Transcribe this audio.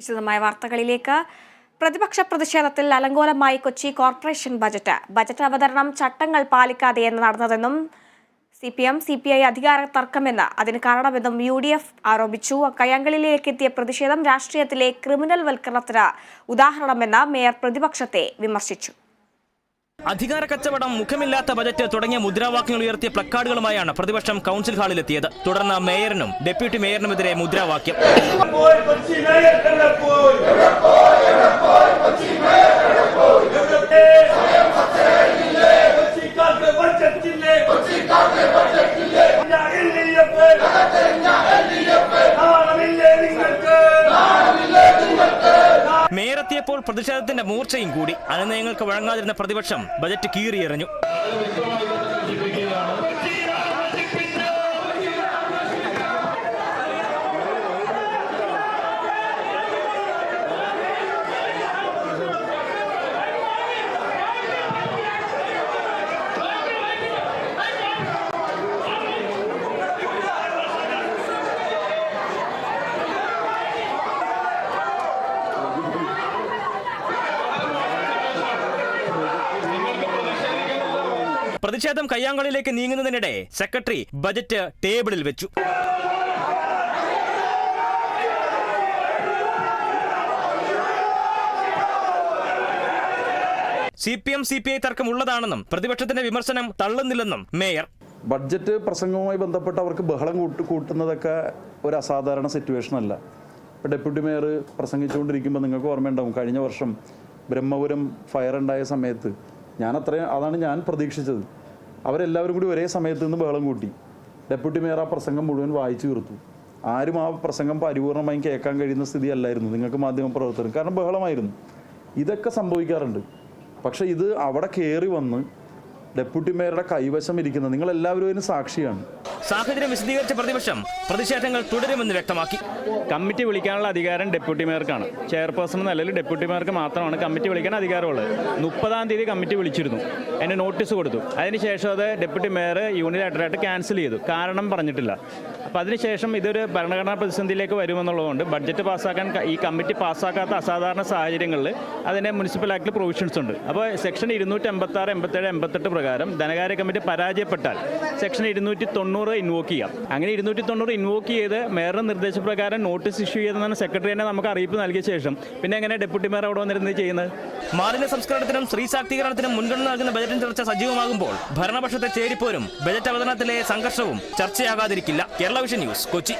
വിശദമായ വാർത്തകളിലേക്ക്. പ്രതിപക്ഷ പ്രതിഷേധത്തിൽ അലങ്കോലമായി കൊച്ചി കോർപ്പറേഷൻ ബജറ്റ്. ബജറ്റ് അവതരണം ചട്ടങ്ങൾ പാലിക്കാതെയെന്ന് നടന്നതെന്നും C P M C P I അധികാര തർക്കമെന്ന് അതിന് കാരണമെന്നും യു ഡി എഫ് ആരോപിച്ചു. കയ്യാങ്കളിയിലേക്ക് എത്തിയ പ്രതിഷേധം രാഷ്ട്രീയത്തിലെ ക്രിമിനൽ വൽക്കരണത്തിന് ഉദാഹരണമെന്ന് മേയർ പ്രതിപക്ഷത്തെ വിമർശിച്ചു. അധികാര കച്ചവടം മുഖമില്ലാത്ത ബജറ്റ് തുടങ്ങിയ മുദ്രാവാക്യങ്ങൾ ഉയർത്തിയ പ്ലക്കാർഡുകളുമായാണ് പ്രതിപക്ഷം കൗൺസിൽ ഹാളിലെത്തിയത്. തുടർന്ന് മേയറിനും ഡെപ്യൂട്ടി മേയറിനുമെതിരെ മുദ്രാവാക്യം. മേയർ എത്തിയപ്പോൾ പ്രതിഷേധത്തിന്റെ മൂർച്ചയും കൂടി. അനുനയങ്ങൾക്ക് വഴങ്ങാതിരുന്ന പ്രതിപക്ഷം ബജറ്റ് കീറിയെറിഞ്ഞു. പ്രതിഷേധം കയ്യാങ്കളിലേക്ക് നീങ്ങുന്നതിനിടെ സെക്രട്ടറി ബജറ്റ് ടേബിളിൽ വെച്ചു. C P M C P I തർക്കം ഉള്ളതാണെന്നും പ്രതിപക്ഷത്തിന്റെ വിമർശനം തള്ളുന്നില്ലെന്നും മേയർ. ബഡ്ജറ്റ് പ്രസംഗവുമായി ബന്ധപ്പെട്ട് അവർക്ക് ബഹളം കൂട്ട് കൂട്ടുന്നതൊക്കെ ഒരു അസാധാരണ സിറ്റുവേഷൻ അല്ല. ഇപ്പോൾ ഡെപ്യൂട്ടി മേയർ പ്രസംഗിച്ചുകൊണ്ടിരിക്കുമ്പോൾ നിങ്ങൾക്ക് ഓർമ്മയുണ്ടാവും കഴിഞ്ഞ വർഷം ബ്രഹ്മപുരം ഫയർ ഉണ്ടായ സമയത്ത് ഞാൻ അത്രയും അതാണ് ഞാൻ പ്രതീക്ഷിച്ചത്. അവരെല്ലാവരും കൂടി ഒരേ സമയത്ത് നിന്ന് ബഹളം കൂട്ടി. ഡെപ്യൂട്ടി മേയർ ആ പ്രസംഗം മുഴുവൻ വായിച്ചു തീർത്തു. ആരും ആ പ്രസംഗം പരിപൂർണമായും കേൾക്കാൻ കഴിയുന്ന സ്ഥിതി അല്ലായിരുന്നു നിങ്ങൾക്ക് മാധ്യമ പ്രവർത്തകർ കാരണം ബഹളമായിരുന്നു. ഇതൊക്കെ സംഭവിക്കാറുണ്ട്. പക്ഷേ ഇത് അവിടെ കയറി വന്ന് ഡെപ്യൂട്ടി മേയറുടെ കൈവശം ഇരിക്കുന്നത്. നിങ്ങൾ എല്ലാവരും അതിന് സാക്ഷിയാണ്. സാഹചര്യം വിശദീകരിച്ച പ്രതിപക്ഷം പ്രതിഷേധങ്ങൾ തുടരുമെന്ന് വ്യക്തമാക്കി. കമ്മിറ്റി വിളിക്കാനുള്ള അധികാരം ഡെപ്യൂട്ടി മേയർക്കാണ്. ചെയർപേഴ്സൺ എന്ന നിലയിൽ ഡെപ്യൂട്ടി മേയർക്ക് മാത്രമാണ് കമ്മിറ്റി വിളിക്കാൻ അധികാരമുള്ളത്. മുപ്പതാം തീയതി കമ്മിറ്റി വിളിച്ചിരുന്നു. അതിന് നോട്ടീസ് കൊടുത്തു. അതിനുശേഷം അത് ഡെപ്യൂട്ടി മേയർ യൂണിലേറ്ററായിട്ട് ക്യാൻസൽ ചെയ്തു. കാരണം പറഞ്ഞിട്ടില്ല. അപ്പോൾ അതിനുശേഷം ഇതൊരു ഭരണഘടനാ പ്രതിസന്ധിയിലേക്ക് വരുമെന്നുള്ളതുകൊണ്ട് ബഡ്ജറ്റ് പാസ്സാക്കാൻ ഈ കമ്മിറ്റി പാസ്സാക്കാത്ത അസാധാരണ സാഹചര്യങ്ങളിൽ അതിന് മുനിസിപ്പൽ ആക്ടിൽ പ്രൊവിഷൻസ് ഉണ്ട്. അപ്പോൾ സെക്ഷൻ ഇരുന്നൂറ്റി എൺപത്തി എൺപത്തേഴ് എൺപത്തെട്ട് പ്രകാരം ധനകാര്യ കമ്മിറ്റി പരാജയപ്പെട്ടാൽ സെക്ഷൻ ഇരുന്നൂറ്റി തൊണ്ണൂറ് ഇൻവോക്ക് ചെയ്യാം. അങ്ങനെ ഇരുന്നൂറ്റി തൊണ്ണൂറ് ഇൻവോക്ക് ചെയ്ത് മേയറുടെ നിർദ്ദേശപ്രകാരം നോട്ടീസ് ഇഷ്യൂ ചെയ്തെന്നാണ് സെക്രട്ടറി തന്നെ നമുക്ക് അറിയിപ്പ് നൽകിയ ശേഷം. പിന്നെ എങ്ങനെ ഡെപ്യൂട്ടി മേയർ അവിടെ വന്നിരുന്നത് ചെയ്യുന്നത്? മാലിന്യ സംസ്കരണത്തിനും സ്ത്രീ ശാക്തീകരണത്തിനും മുൻഗണന നൽകുന്ന ബജറ്റിന് ചർച്ച സജീവമാകുമ്പോൾ ഭരണപക്ഷത്തെ ചേരിപ്പോരും ബജറ്റ് അവതരണത്തിലെ സംഘർഷവും ചർച്ചയാകാതിരിക്കില്ല. കേരള కళావిష న్యూస్ కొచ్చి